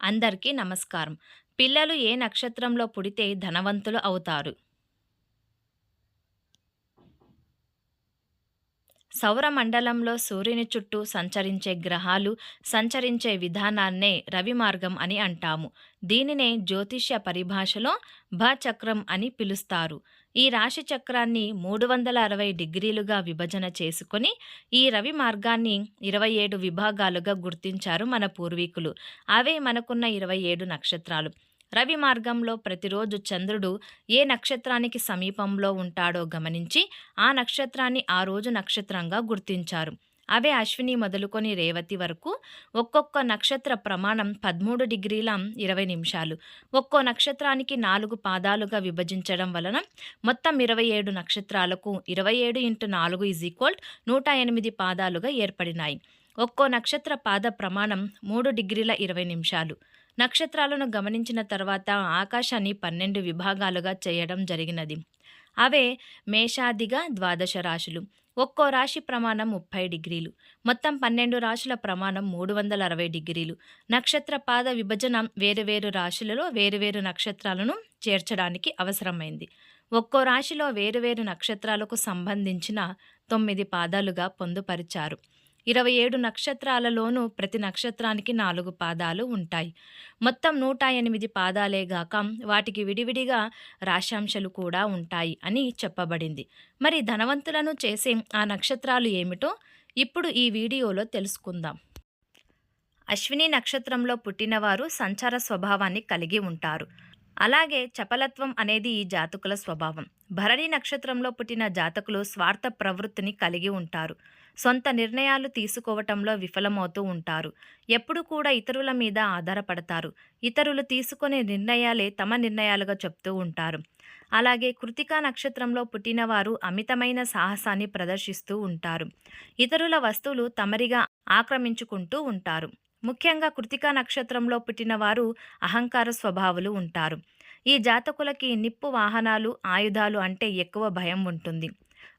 అందరికీ నమస్కారం. పిల్లలు ఏ నక్షత్రంలో పుడితే ధనవంతులు అవుతారు? సౌరమండలంలో సూర్యుని చుట్టూ సంచరించే గ్రహాలు సంచరించే విధానాన్నే రవి మార్గం అని అంటాము. దీనినే జ్యోతిష్య పరిభాషలో భచక్రం అని పిలుస్తారు. ఈ రాశి చక్రాన్ని మూడు వందల అరవై డిగ్రీలుగా విభజన చేసుకొని ఈ రవి మార్గాన్ని ఇరవై ఏడు విభాగాలుగా గుర్తించారు మన పూర్వీకులు. అవే మనకున్న ఇరవై ఏడు నక్షత్రాలు. రవి మార్గంలో ప్రతిరోజు చంద్రుడు ఏ నక్షత్రానికి సమీపంలో ఉంటాడో గమనించి ఆ నక్షత్రాన్ని ఆ రోజు నక్షత్రంగా గుర్తించారు. అవే అశ్విని మొదలుకొని రేవతి వరకు ఒక్కొక్క నక్షత్ర ప్రమాణం పదమూడు డిగ్రీల ఇరవై నిమిషాలు. ఒక్కో నక్షత్రానికి నాలుగు పాదాలుగా విభజించడం వలన మొత్తం ఇరవై ఏడు నక్షత్రాలకు ఇరవై ఏడు ఇంటూ నాలుగు ఈజ్ ఈక్వల్ నూట ఎనిమిది పాదాలుగా ఏర్పడినాయి. ఒక్కో నక్షత్ర పాద ప్రమాణం మూడు డిగ్రీల ఇరవై నిమిషాలు. నక్షత్రాలను గమనించిన తర్వాత ఆకాశాన్ని పన్నెండు విభాగాలుగా చేయడం జరిగినది. అవే మేషాదిగా ద్వాదశ రాశులు. ఒక్కో రాశి ప్రమాణం ముప్పై డిగ్రీలు. మొత్తం పన్నెండు రాశుల ప్రమాణం మూడు వందల అరవై డిగ్రీలు. నక్షత్ర పాద విభజన వేరువేరు రాశులలో వేరువేరు నక్షత్రాలను చేర్చడానికి అవసరమైంది. ఒక్కో రాశిలో వేరువేరు నక్షత్రాలకు సంబంధించిన తొమ్మిది పాదాలుగా పొందుపరిచారు. ఇరవై ఏడు నక్షత్రాలలోనూ ప్రతి నక్షత్రానికి నాలుగు పాదాలు ఉంటాయి. మొత్తం నూట ఎనిమిది పాదాలే గాక వాటికి విడివిడిగా రాశాంశలు కూడా ఉంటాయి అని చెప్పబడింది. మరి ధనవంతులను చేసే ఆ నక్షత్రాలు ఏమిటో ఇప్పుడు ఈ వీడియోలో తెలుసుకుందాం. అశ్విని నక్షత్రంలో పుట్టినవారు సంచార స్వభావాన్ని కలిగి ఉంటారు. అలాగే చపలత్వం అనేది ఈ జాతకుల స్వభావం. భరణి నక్షత్రంలో పుట్టిన జాతకులు స్వార్థ ప్రవృత్తిని కలిగి ఉంటారు. సొంత నిర్ణయాలు తీసుకోవటంలో విఫలమవుతూ ఉంటారు. ఎప్పుడు కూడా ఇతరుల మీద ఆధారపడతారు. ఇతరులు తీసుకునే నిర్ణయాలే తమ నిర్ణయాలుగా చెప్తూ ఉంటారు. అలాగే కృతికా నక్షత్రంలో పుట్టినవారు అమితమైన సాహసాన్ని ప్రదర్శిస్తూ ఉంటారు. ఇతరుల వస్తువులు తమరిగా ఆక్రమించుకుంటూ ఉంటారు. ముఖ్యంగా కృతికా నక్షత్రంలో పుట్టినవారు అహంకార స్వభావులు ఉంటారు. ఈ జాతకులకి నిప్పు వాహనాలు ఆయుధాలు అంటే ఎక్కువ భయం ఉంటుంది.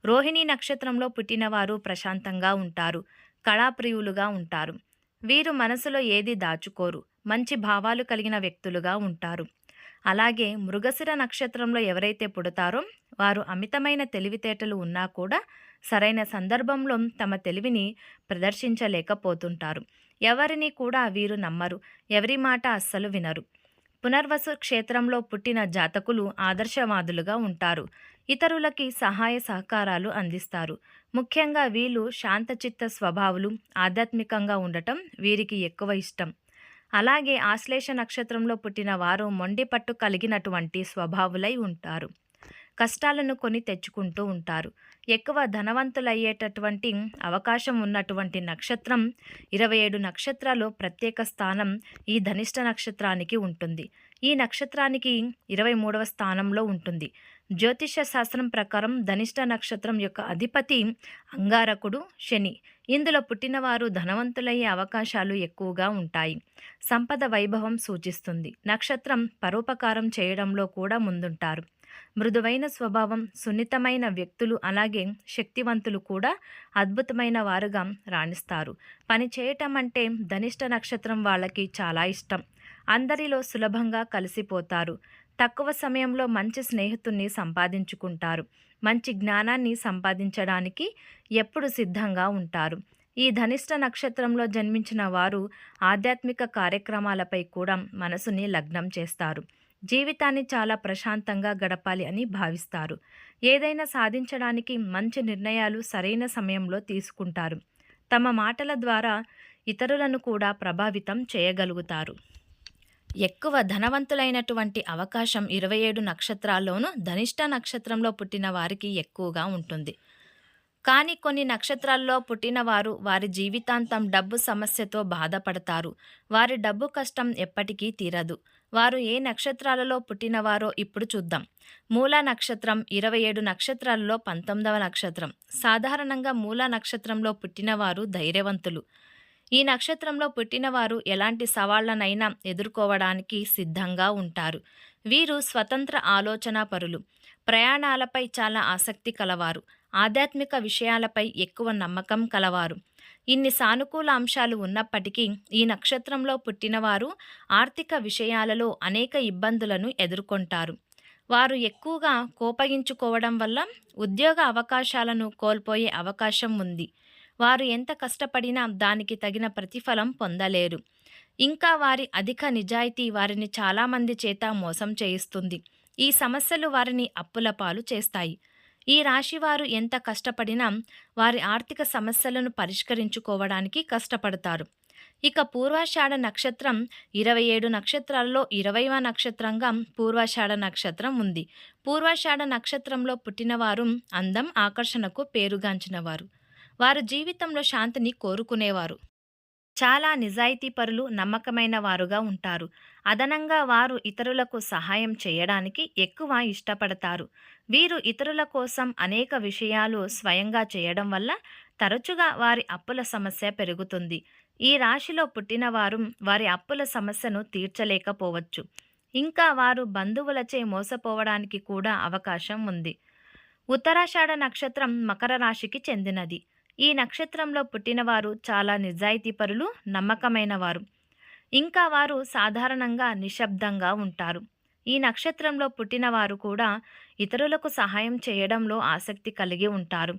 రోహిణీ నక్షత్రంలో పుట్టినవారు ప్రశాంతంగా ఉంటారు కళాప్రియులుగా ఉంటారు. వీరు మనసులో ఏది దాచుకోరు మంచి భావాలు కలిగిన వ్యక్తులుగా ఉంటారు. అలాగే మృగశిర నక్షత్రంలో ఎవరైతే పుడతారో వారు అమితమైన తెలివితేటలు ఉన్నా కూడా సరైన సందర్భంలో తమ తెలివిని ప్రదర్శించలేకపోతుంటారు. ఎవరిని కూడా వీరు నమ్మరు ఎవరి మాట అస్సలు వినరు. పునర్వసు క్షేత్రంలో పుట్టిన జాతకులు ఆదర్శవాదులుగా ఉంటారు. ఇతరులకి సహాయ సహకారాలు అందిస్తారు. ముఖ్యంగా వీళ్ళు శాంతచిత్త స్వభావులు ఆధ్యాత్మికంగా ఉండటం వీరికి ఎక్కువ ఇష్టం. అలాగే ఆశ్లేష నక్షత్రంలో పుట్టిన వారు మొండి పట్టు కలిగినటువంటి స్వభావులై ఉంటారు. కష్టాలను కొని తెచ్చుకుంటూ ఉంటారు. ఎక్కువ ధనవంతులయ్యేటటువంటి అవకాశం ఉన్నటువంటి నక్షత్రం ఇరవై ఏడు నక్షత్రాలు ప్రత్యేక స్థానం ఈ ధనిష్ట నక్షత్రానికి ఉంటుంది. ఈ నక్షత్రానికి ఇరవై మూడవ స్థానంలో ఉంటుంది. జ్యోతిష శాస్త్రం ప్రకారం ధనిష్ట నక్షత్రం యొక్క అధిపతి అంగారకుడు శని. ఇందులో పుట్టినవారు ధనవంతులయ్యే అవకాశాలు ఎక్కువగా ఉంటాయి. సంపద వైభవం సూచిస్తుంది. నక్షత్రం పరోపకారం చేయడంలో కూడా ముందుంటారు. మృదువైన స్వభావం సున్నితమైన వ్యక్తులు అలాగే శక్తివంతులు కూడా అద్భుతమైన వారుగా రాణిస్తారు. పని చేయటం అంటే ధనిష్ట నక్షత్రం వాళ్ళకి చాలా ఇష్టం. అందరిలో సులభంగా కలిసిపోతారు. తక్కువ సమయంలో మంచి స్నేహితుణ్ణి సంపాదించుకుంటారు. మంచి జ్ఞానాన్ని సంపాదించడానికి ఎప్పుడు సిద్ధంగా ఉంటారు. ఈ ధనిష్ట నక్షత్రంలో జన్మించిన వారు ఆధ్యాత్మిక కార్యక్రమాలపై కూడా మనసుని లగ్నం చేస్తారు. జీవితాన్ని చాలా ప్రశాంతంగా గడపాలి అని భావిస్తారు. ఏదైనా సాధించడానికి మంచి నిర్ణయాలు సరైన సమయంలో తీసుకుంటారు. తమ మాటల ద్వారా ఇతరులను కూడా ప్రభావితం చేయగలుగుతారు. ఎక్కువ ధనవంతులైనటువంటి అవకాశం ఇరవై ఏడు నక్షత్రాల్లోనూ ధనిష్ట నక్షత్రంలో పుట్టిన వారికి ఎక్కువగా ఉంటుంది. కానీ కొన్ని నక్షత్రాల్లో పుట్టినవారు వారి జీవితాంతం డబ్బు సమస్యతో బాధపడతారు. వారి డబ్బు కష్టం ఎప్పటికీ తీరదు. వారు ఏ నక్షత్రాలలో పుట్టినవారో ఇప్పుడు చూద్దాం. మూల నక్షత్రం ఇరవై ఏడు నక్షత్రాలలో పంతొమ్మిదవ నక్షత్రం. సాధారణంగా మూల నక్షత్రంలో పుట్టినవారు ధైర్యవంతులు. ఈ నక్షత్రంలో పుట్టినవారు ఎలాంటి సవాళ్ళనైనా ఎదుర్కోవడానికి సిద్ధంగా ఉంటారు. వీరు స్వతంత్ర ఆలోచనాపరులు. ప్రయాణాలపై చాలా ఆసక్తి కలవారు. ఆధ్యాత్మిక విషయాలపై ఎక్కువ నమ్మకం కలవారు. ఇన్ని సానుకూల అంశాలు ఉన్నప్పటికీ ఈ నక్షత్రంలో పుట్టినవారు ఆర్థిక విషయాలలో అనేక ఇబ్బందులను ఎదుర్కొంటారు. వారు ఎక్కువగా కోపగించుకోవడం వల్ల ఉద్యోగ అవకాశాలను కోల్పోయే అవకాశం ఉంది. వారు ఎంత కష్టపడినా దానికి తగిన ప్రతిఫలం పొందలేరు. ఇంకా వారి అధిక నిజాయితీ వారిని చాలామంది చేత మోసం చేయిస్తుంది. ఈ సమస్యలు వారిని అప్పుల పాలు చేస్తాయి. ఈ రాశివారు ఎంత కష్టపడినా వారి ఆర్థిక సమస్యలను పరిష్కరించుకోవడానికి కష్టపడతారు. ఇక పూర్వాషాఢ నక్షత్రం ఇరవై ఏడు నక్షత్రాల్లో ఇరవైవ నక్షత్రంగా పూర్వాషాఢ నక్షత్రం ఉంది. పూర్వాషాఢ నక్షత్రంలో పుట్టినవారు అందం ఆకర్షణకు పేరుగాంచినవారు. వారు జీవితంలో శాంతిని కోరుకునేవారు. చాలా నిజాయితీపరులు నమ్మకమైన వారుగా ఉంటారు. అదనంగా వారు ఇతరులకు సహాయం చేయడానికి ఎక్కువ ఇష్టపడతారు. వీరు ఇతరుల కోసం అనేక విషయాలు స్వయంగా చేయడం వల్ల తరచుగా వారి అప్పుల సమస్య పెరుగుతుంది. ఈ రాశిలో పుట్టినవారు వారి అప్పుల సమస్యను తీర్చలేకపోవచ్చు. ఇంకా వారు బంధువులచే మోసపోవడానికి కూడా అవకాశం ఉంది. ఉత్తరాషాఢ నక్షత్రం మకర రాశికి చెందినది. ఈ నక్షత్రంలో పుట్టినవారు చాలా నిజాయితీపరులు నమ్మకమైన వారు ఇంకా వారు సాధారణంగా నిశ్శబ్దంగా ఉంటారు. ఈ నక్షత్రంలో పుట్టినవారు కూడా ఇతరులకు సహాయం చేయడంలో ఆసక్తి కలిగి ఉంటారు.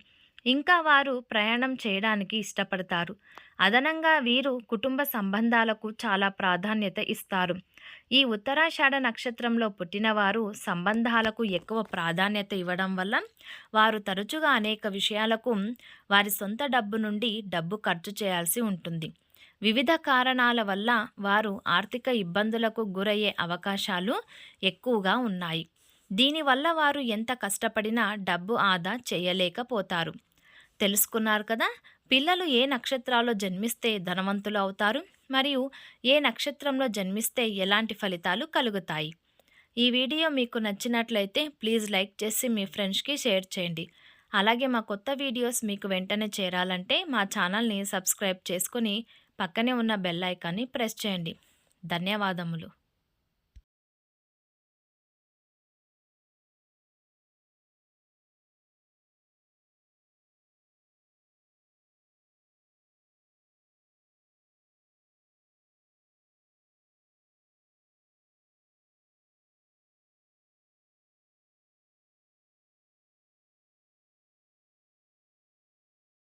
ఇంకా వారు ప్రయాణం చేయడానికి ఇష్టపడతారు. అదనంగా వీరు కుటుంబ సంబంధాలకు చాలా ప్రాధాన్యత ఇస్తారు. ఈ ఉత్తరాషాఢ నక్షత్రంలో పుట్టినవారు సంబంధాలకు ఎక్కువ ప్రాధాన్యత ఇవ్వడం వల్ల వారు తరచుగా అనేక విషయాలకు వారి సొంత డబ్బు నుండి డబ్బు ఖర్చు చేయాల్సి ఉంటుంది. వివిధ కారణాల వల్ల వారు ఆర్థిక ఇబ్బందులకు గురయ్యే అవకాశాలు ఎక్కువగా ఉన్నాయి. దీనివల్ల వారు ఎంత కష్టపడినా డబ్బు ఆదా చేయలేకపోతారు. తెలుసుకున్నారు కదా! పిల్లలు ఏ నక్షత్రాల్లో జన్మిస్తే ధనవంతులు అవుతారు? మరియు ఏ నక్షత్రంలో జన్మిస్తే ఎలాంటి ఫలితాలు కలుగుతాయి? ఈ వీడియో మీకు నచ్చినట్లయితే ప్లీజ్ లైక్ చేసి మీ ఫ్రెండ్స్కి షేర్ చేయండి. అలాగే మా కొత్త వీడియోస్ మీకు వెంటనే చేరాలంటే మా ఛానల్ని సబ్స్క్రైబ్ చేసుకుని పక్కనే ఉన్న బెల్ ఐకాన్ని ప్రెస్ చేయండి. ధన్యవాదములు.